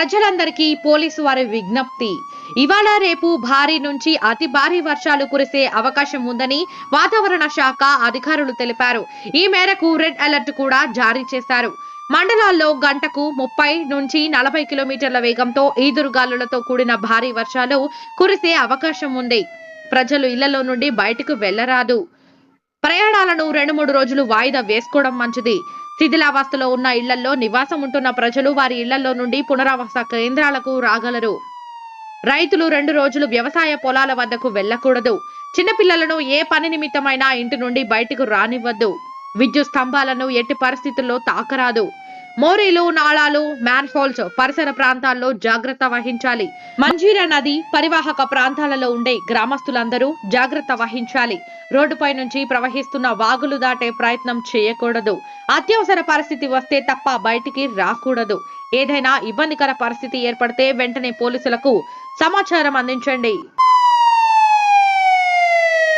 ప్రజలందరికీ పోలీసు వారి విజ్ఞప్తి. ఇవాళ రేపు భారీ నుంచి అతి భారీ వర్షాలు కురిసే అవకాశం ఉందని వాతావరణ శాఖ అధికారులు తెలిపారు. ఈ మేరకు రెడ్ అలర్ట్ కూడా జారీ చేశారు. మండలాల్లో గంటకు ముప్పై నుంచి నలభై కిలోమీటర్ల వేగంతో ఈదురుగాలులతో కూడిన భారీ వర్షాలు కురిసే అవకాశం ఉంది. ప్రజలు ఇళ్ళలో నుండి బయటకు వెళ్ళరాదు. ప్రయాణాలను రెండు మూడు రోజులు వాయిదా వేసుకోవడం మంచిది. శిథిలావస్థలో ఉన్న ఇళ్ళలో నివాసం ఉంటున్న ప్రజలు వారి ఇళ్ళలో నుండి పునరావాస కేంద్రాలకు రాగలరు. రైతులు రెండు రోజులు వ్యవసాయ పొలాల వద్దకు వెళ్ళకూడదు చిన్నపిల్లలను ఏ పని నిమిత్తమైనా ఇంటి నుండి బయటకు రానివ్వద్దు. విద్యుత్ స్తంభాలను ఎట్టి పరిస్థితుల్లో తాకరాదు. మోరీలు నాళాలు మ్యాన్హోల్స్ పరిసర ప్రాంతాల్లో జాగ్రత్త వహించాలి. మంజీరా నది పరివాహక ప్రాంతాలలో ఉండే గ్రామస్తులందరూ జాగ్రత్త వహించాలి. రోడ్డుపై నుంచి ప్రవహిస్తున్న వాగులు దాటే ప్రయత్నం చేయకూడదు. అత్యవసర పరిస్థితి వస్తే తప్ప బయటికి రాకూడదు. ఏదైనా ఇబ్బందికర పరిస్థితి ఏర్పడితే వెంటనే పోలీసులకు సమాచారం అందించండి.